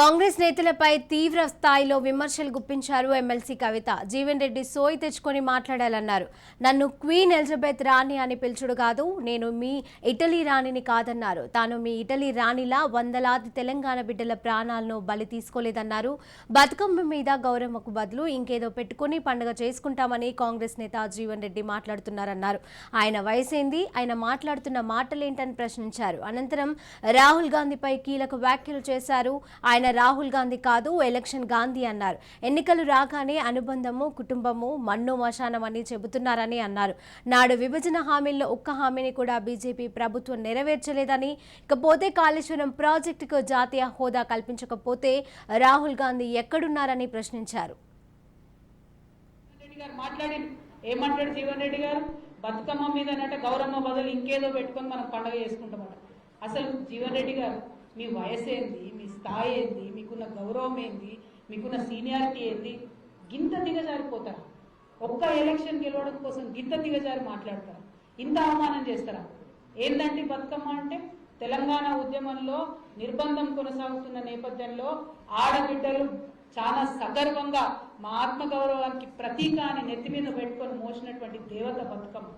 కాంగ్రెస్ నేతలపై తీవ్ర స్థాయిలో విమర్శలు గుప్పించారు ఎమ్మెల్సీ కవిత. జీవన్ రెడ్డి సోయి తెచ్చుకొని మాట్లాడాలన్నారు. నన్ను క్వీన్ ఎలిజబెత్ రాణి అని పిలుచుడు కాదు నేను మీ ఇటలీ రాణిని కాదన్నారు. తాను మీ ఇటలీ రాణిలా వందలాది తెలంగాణ బిడ్డల ప్రాణాలను బలి తీసుకోలేదన్నారు. బతుకమ్మ మీద గౌరమ్మకు బదులు ఇంకేదో పెట్టుకుని పండుగ చేసుకుంటామని కాంగ్రెస్ నేత జీవన్ రెడ్డి మాట్లాడుతున్నారన్నారు. ఆయన వయసేంది? ఆయన మాట్లాడుతున్న మాటలేంటని ప్రశ్నించారు. అనంతరం రాహుల్ గాంధీపై కీలక వ్యాఖ్యలు చేశారు. ఆయన రాహుల్ గాంధీ కాదు ఎలక్షన్ గాంధీ అన్నారు. ఎన్నికలు రాగానే అనుబంధము కుటుంబము మన్ను మశానం అని చెబుతున్నారని అన్నారు. నాడు విభజన హామీల్లో ఒక్క హామీని కూడా బీజేపీ ప్రభుత్వం నెరవేర్చలేదని ఇకపోతే కాళేశ్వరం ప్రాజెక్టుకు జాతీయ హోదా కల్పించకపోతే రాహుల్ గాంధీ ఎక్కడున్నారని ప్రశ్నించారు. ఏమంటాడు జీవన్ రెడ్డి గారు? బతుకమ్మ మీద అంటే గౌరమ్మ బదులు ఇంకేదో పెట్టుకొని మనం పండగ చేసుకుంటామట. అసలు జీవన్ రెడ్డి గారు మీ వయసు ఏంది మీ స్థాయి ఏంది మీకున్న గౌరవం ఏంది మీకున్న సీనియారిటీ ఏంది? గింత దిగజారిపోతారా? ఒక్క ఎలక్షన్ గెలవడం కోసం గింత దిగజారి మాట్లాడతారా? ఇంత అవమానం చేస్తారా? ఏందండి బతుకమ్మ అంటే? తెలంగాణ ఉద్యమంలో నిర్బంధం కొనసాగుతున్న నేపథ్యంలో ఆడబిడ్డలు చాలా సగర్వంగా మా ఆత్మగౌరవానికి ప్రతీక అని నెత్తి మీద పెట్టుకొని మోసినటువంటి దేవత బతుకమ్మ.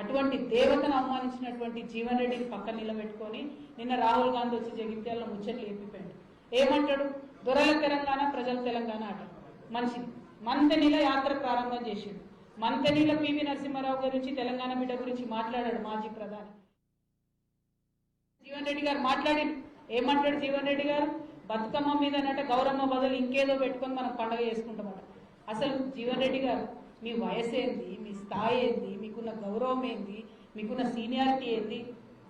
అటువంటి దేవతను అవమానించినటువంటి జీవన్ రెడ్డిని పక్కన నిలబెట్టుకొని నిన్న రాహుల్ గాంధీ వచ్చి జగిత్యాలలో ముచ్చట్లు లేపిపోయాడు. ఏమంటాడు? దొరల తెలంగాణ ప్రజల తెలంగాణ అట మనిషిని మంతనీల యాత్ర ప్రారంభం చేసిండు. మంతనీల పివి నరసింహారావు గురించి తెలంగాణ బిడ్డ గురించి మాట్లాడాడు మాజీ ప్రధాని. జీవన్ రెడ్డి గారు మాట్లాడి ఏమంటాడు జీవన్ రెడ్డి గారు? బతుకమ్మ మీద అన్నట్టు గౌరమ్మ బదులు ఇంకేదో పెట్టుకొని మనం పండగ చేసుకుంటామట. అసలు జీవన్ రెడ్డి గారు మీ వయసు ఏంది మీ స్థాయి ఏంది మీకున్న గౌరవం ఏంది మీకున్న సీనియారిటీ ఏంది?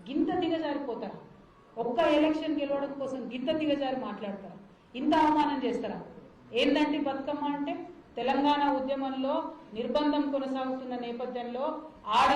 గింత దిగజారిపోతారా? ఒక్క ఎలక్షన్ గెలవడం కోసం గింత దిగజారి మాట్లాడతారా? ఇంత అవమానం చేస్తారా? ఏంటంటే బతుకమ్మ అంటే తెలంగాణ ఉద్యమంలో నిర్బంధం కొనసాగుతున్న నేపథ్యంలో ఆడ